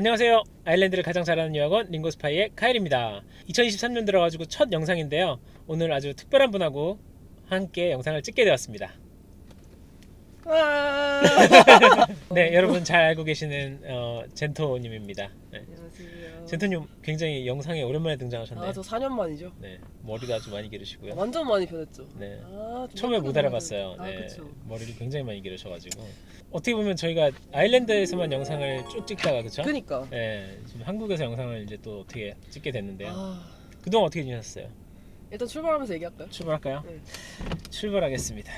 안녕하세요. 아일랜드를 가장 잘하는 유학원 링고스파이의 카일입니다. 2023년 들어가지고 첫 영상인데요. 오늘 아주 특별한 분하고 함께 영상을 찍게 되었습니다. 와. 네, 여러분 잘 알고 계시는 어, 젠토님입니다. 네. 안녕하세요. 젠토님 굉장히 영상에 오랜만에 등장하셨네요. 아 저 4년 만이죠. 네, 머리도 아주 많이 기르시고요. 완전 많이 변했죠. 네. 아, 좀 처음에 못 알아봤어요. 네, 아 그렇죠. 머리를 굉장히 많이 기르셔가지고 어떻게 보면 저희가 아일랜드에서만 영상을 쭉 찍다가 그쵸? 그니까. 네, 지금 한국에서 영상을 이제 또 어떻게 찍게 됐는데요. 아, 그동안 어떻게 지냈어요? 일단 출발하면서 얘기할까요? 출발할까요? 네. 출발하겠습니다.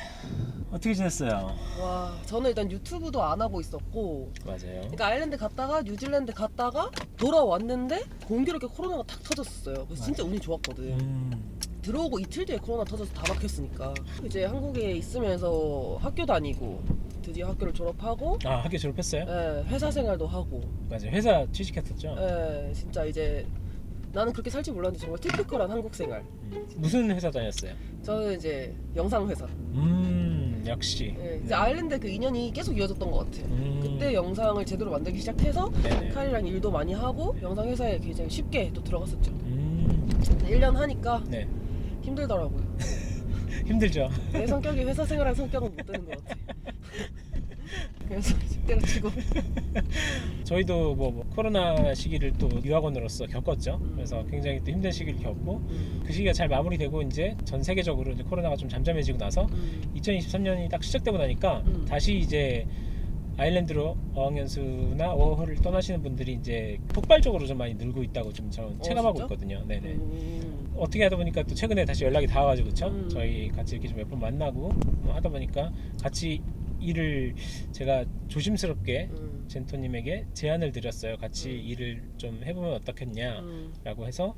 어떻게 지냈어요? 와, 저는 일단 유튜브도 안 하고 있었고, 맞아요. 그러니까 아일랜드 갔다가 뉴질랜드 갔다가 돌아왔는데 공교롭게 코로나가 탁 터졌어요. 그래서 진짜 운이 좋았거든. 음, 들어오고 이틀 뒤에 코로나 터져서 다 막혔으니까 이제 한국에 있으면서 학교 다니고 드디어 학교를 졸업하고 아 학교 졸업했어요? 예, 회사 생활도 하고 맞아요. 회사 취직했었죠. 예, 진짜 이제 나는 그렇게 살지 몰랐는데 정말 티피컬한 한국 생활. 음, 무슨 회사 다녔어요? 저는 이제 영상 회사. 음 역시. 예, 이제 아일랜드 그 인연이 계속 이어졌던 것 같아요. 음, 그때 영상을 제대로 만들기 시작해서 네네. 카이랑 일도 많이 하고 영상 회사에 굉장히 쉽게 또 들어갔었죠. 음, 1년 하니까 네 힘들더라고요. 힘들죠. 내 성격이 회사 생활한 성격은 못 되는 것 같아. 그래서 때려치고 저희도 뭐, 뭐 코로나 시기를 또 유학원으로서 겪었죠. 음. 그래서 굉장히 또 힘든 시기를 겪고 음, 그 시기가 잘 마무리되고 이제 전 세계적으로 이제 코로나가 좀 잠잠해지고 나서 음, 2023년이 딱 시작되고 나니까 음. 다시 이제 아일랜드로 어학연수나 어허를 떠나시는 분들이 이제 폭발적으로 좀 많이 늘고 있다고 좀 저는 어, 체감하고 진짜? 있거든요. 네네. 음, 어떻게 하다 보니까 또 최근에 다시 연락이 닿아가지고 그쵸? 음. 저희 같이 이렇게 좀 몇 번 만나고 뭐 하다 보니까 같이 일을 제가 조심스럽게 음, 젠토님에게 제안을 드렸어요. 같이 음. 일을 좀 해보면 어떻겠냐라고 음. 해서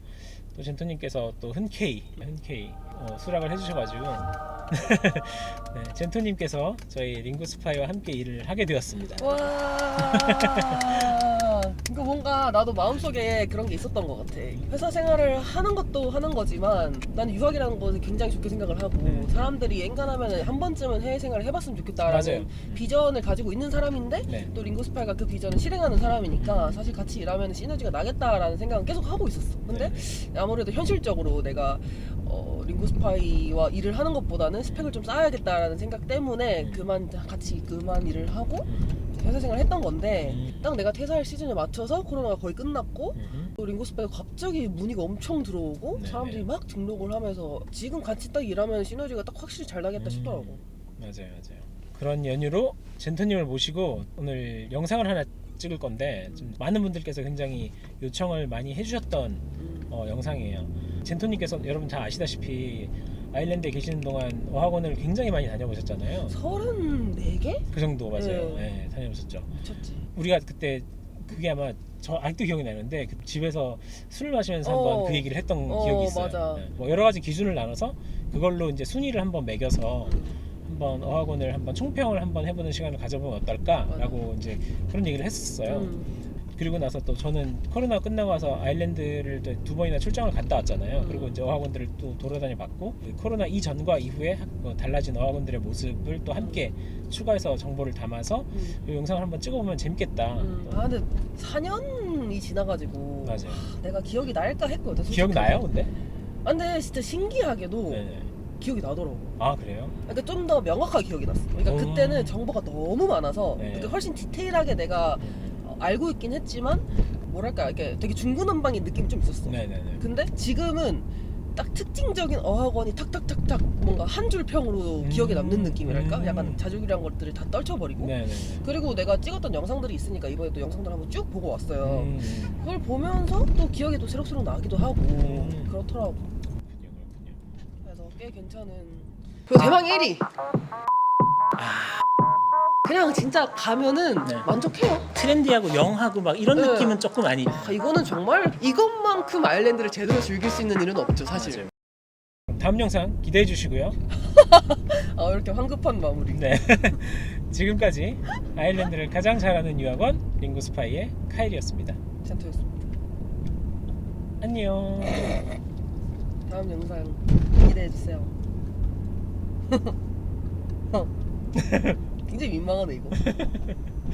또 젠토님께서 또 흔쾌히 흔쾌히 어, 수락을 해주셔가지고 네, 젠토님께서 저희 링구스파이와 함께 일을 하게 되었습니다. 와. 그러니까 뭔가 나도 마음속에 그런 게 있었던 것 같아. 회사 생활을 하는 것도 하는 거지만 나는 유학이라는 것을 굉장히 좋게 생각을 하고 네. 사람들이 엔간하면 한 번쯤은 해외 생활을 해봤으면 좋겠다라는 맞아요. 비전을 가지고 있는 사람인데 네. 또 링고스파이가 그 비전을 실행하는 사람이니까 사실 같이 일하면 시너지가 나겠다라는 생각은 계속 하고 있었어. 근데 네. 아무래도 현실적으로 내가 어, 링고스파이와 일을 하는 것보다는 스펙을 좀 쌓아야겠다라는 생각 때문에 음. 그만 같이 그만 일을 하고 음, 회사 생활을 했던 건데 음, 딱 내가 퇴사할 시즌에 맞춰서 코로나가 거의 끝났고 음. 또 링고스파이가 갑자기 문의가 엄청 들어오고 네. 사람들이 막 등록을 하면서 지금 같이 딱 일하면 시너지가 딱 확실히 잘 나겠다 음. 싶더라고. 맞아요, 맞아요. 그런 연유로 젠토님을 모시고 오늘 영상을 하나 찍을 건데 좀 많은 분들께서 굉장히 요청을 많이 해주셨던 음. 어, 영상이에요. 젠토님께서 여러분 잘 아시다시피 아일랜드에 계시는 동안 어학원을 굉장히 많이 다녀보셨잖아요. 34개? 그 정도 맞아요. 네. 네, 다녀보셨죠. 미쳤지. 우리가 그때 그게 아마 저 아직도 기억이 나는데 그 집에서 술을 마시면서 어. 한번 그 얘기를 했던 어, 기억이 있어요. 맞아. 네. 뭐 여러 가지 기준을 나눠서 그걸로 이제 순위를 한번 매겨서 음. 한번 어학원을 한번 총평을 한번 해보는 시간을 가져보면 어떨까라고 이제 그런 얘기를 했었어요. 음. 그리고 나서 또 저는 코로나 끝나고 와서 아일랜드를 또 두 번이나 출장을 갔다 왔잖아요. 음. 그리고 이제 어학원들을 또 돌아다녀 봤고 그 코로나 이전과 이후에 학- 어, 달라진 어학원들의 모습을 또 함께 추가해서 정보를 담아서 음. 이 영상을 한번 찍어보면 재밌겠다. 음. 아 근데 4년이 지나가지고 맞아요. 내가 기억이 날까 했거든. 기억 나요, 근데? 아, 근데 진짜 신기하게도 네네. 기억이 나더라고. 아 그래요? 그러니까 좀 더 명확하게 기억이 났어. 그러니까 음. 그때는 정보가 너무 많아서 네. 그러니까 훨씬 디테일하게 내가 어, 알고 있긴 했지만 뭐랄까 이렇게 되게 중구난방인 느낌이 좀 있었어. 네네네. 근데 지금은 딱 특징적인 어학원이 탁탁탁탁 뭔가 한 줄 평으로 음. 기억에 남는 느낌이랄까? 음. 약간 자족이란 것들을 다 떨쳐버리고 네네네. 그리고 내가 찍었던 영상들이 있으니까 이번에 또 영상들 한번 쭉 보고 왔어요. 음. 그걸 보면서 또 기억이 또 새록새록 나기도 하고 음. 그렇더라고. 그래서 꽤 괜찮은. 그리고 대망 1위. 그냥 진짜 가면은 네. 만족해요. 트렌디하고 영하고 막 이런 네. 느낌은 조금 아니. 아, 이거는 정말 이것만큼 아일랜드를 제대로 즐길 수 있는 일은 없죠, 사실. 다음 영상 기대해 주시고요. 아, 이렇게 황급한 마무리. 네. 지금까지 아일랜드를 가장 잘하는 유학원 링구스파이의 카일이었습니다. 젠토였습니다. 안녕. 다음 영상 기대해 주세요. 굉장히 민망하네 이거.